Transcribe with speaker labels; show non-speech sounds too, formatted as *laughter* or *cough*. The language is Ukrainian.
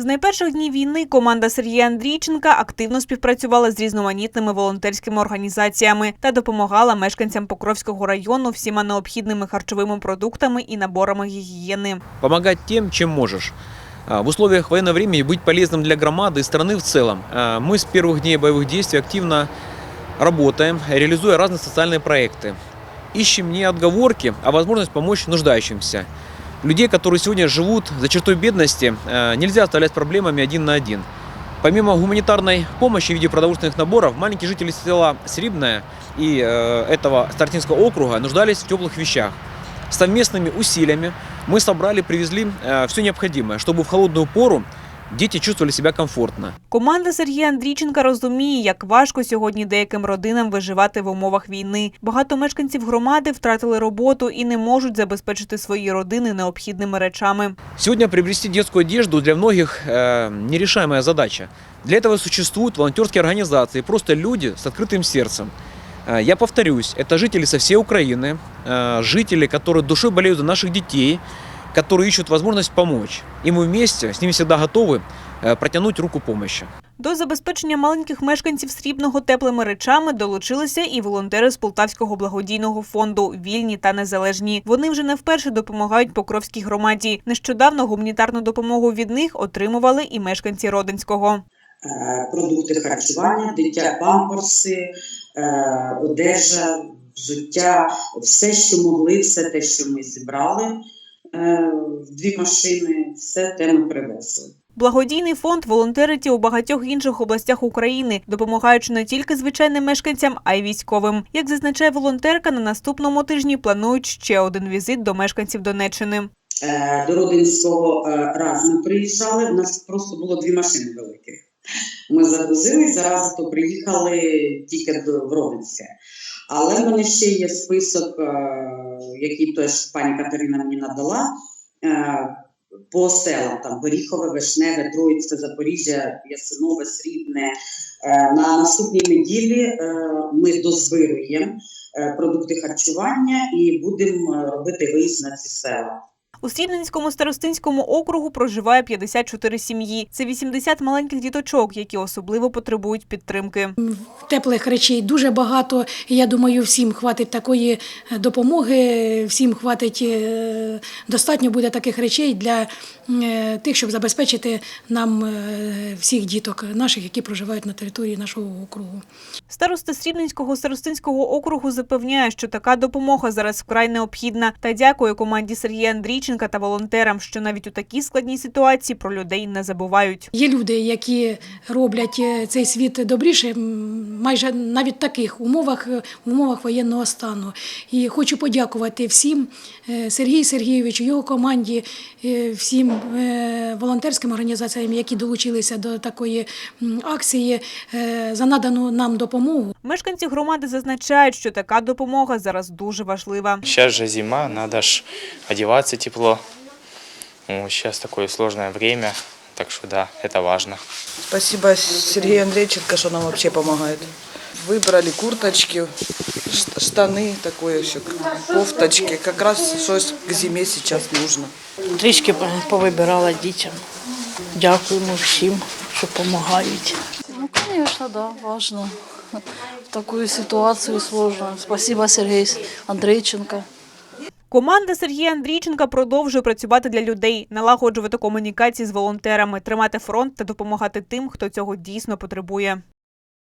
Speaker 1: З найперших днів війни команда Сергія Андрійченка активно співпрацювала з різноманітними волонтерськими організаціями та допомагала мешканцям Покровського району всіма необхідними харчовими продуктами і наборами гігієни.
Speaker 2: помогать тем, чем можешь. А, В условиях военного времени быть полезным для громады и страны в целом. А, Мы с первых дней боевых действий активно работаем, реализуя разные социальные проекты. Ищем не отговорки, а возможность помочь нуждающимся. Людей, которые сегодня живут за чертой бедности, э, нельзя оставлять проблемами один на один. Помимо гуманитарной помощи в виде продовольственных наборов, маленькие жители села Срибное и э, этого Стартинского округа нуждались в теплых вещах. Совместными усилиями мы собрали, привезли все необходимое, чтобы в холодную пору дети чувствовали себя комфортно.
Speaker 1: Команда Сергія Андрійченка розуміє, як важко сьогодні деяким родинам виживати в умовах війни. Багато мешканців громади втратили роботу і не можуть забезпечити свої родини необхідними речами.
Speaker 2: Сегодня приобрести детскую одежду для многих э, нерешаемая задача. Для этого существуют волонтерские организации, просто люди с открытым сердцем. Э, Я повторюсь, это жители со всей Украины, э, жители, которые душой болеют за наших детей, которые ищут возможность помочь. И мы вместе с ними всегда готовы э, протянуть руку помощи.
Speaker 1: До забезпечення маленьких мешканців срібного теплими речами долучилися і волонтери з Полтавського благодійного фонду Вільні та незалежні. Вони вже не вперше допомагають Покровській громаді. Нещодавно гуманітарну допомогу від них отримували і мешканці Родинського.
Speaker 3: е, продукти харчування, дитя памперси, е, одежа, взуття, все, що могли, все те, що ми зібрали е, в дві машини, все те ми привезли.
Speaker 1: Благодійний фонд волонтерить у багатьох інших областях України, допомагаючи не тільки звичайним мешканцям, а й військовим. Як зазначає волонтерка, на наступному тижні планують ще один візит до мешканців Донеччини.
Speaker 3: Е, До Родинського е, раз ми приїжджали, в нас просто було дві машини великі. Ми загрузили, зараз то приїхали тільки до в Родинське. Але в мене ще є список, е, який теж пані Катерина мені надала. е, По селам там Горіхове, Вишневе, Троїцьке, Запоріжжя, Ясинове, Срібне. Е, На наступній неділі ми дозбируємо е, продукти харчування і будемо робити виїзд на ці села.
Speaker 1: У Срібненському старостинському округу проживає 54 сім'ї. Це 80 маленьких діточок, які особливо потребують підтримки.
Speaker 4: теплих речей дуже багато. Я думаю, всім хватить такої е, допомоги, всім хватить е, достатньо буде таких речей для е, тих, щоб забезпечити нам всіх діток наших, які проживають на території нашого округу.
Speaker 1: Староста Срібненського старостинського округу запевняє, що така допомога зараз вкрай необхідна. Та дякує команді Сергія Андрійченка та волонтерам, що навіть у такій складній ситуації про людей не забувають.
Speaker 4: Є люди, які роблять е, цей світ добріше, м, майже навіть в таких умовах, е, в умовах воєнного стану. І хочу подякувати всім е, Сергію Сергійовичу, його команді, е, всім волонтерським організаціям, які долучилися до такої акції за надану нам допомогу.
Speaker 1: Мешканці громади зазначають, що така допомога зараз дуже важлива.
Speaker 5: Сейчас же зима, надо ж одеваться тепло. Сейчас такое сложное время, так что да, это важно.
Speaker 6: Спасибо Сергею Андреевиченко, что нам вообще помогает. Выбрали курточки, ш- штаны, такое все, кофточки. Как раз что к зиме сейчас нужно.
Speaker 7: Трішки повибирала дітям. Дякуємо всім, що допомагають.
Speaker 8: Ну, конечно, да, важно. *laughs* В такую ситуацию сложно. Спасибо, Сергей Андрейченко.
Speaker 1: Команда Сергія Андрійченка продовжує працювати для людей, налагоджувати комунікації з волонтерами, тримати фронт та допомагати тим, хто цього дійсно потребує.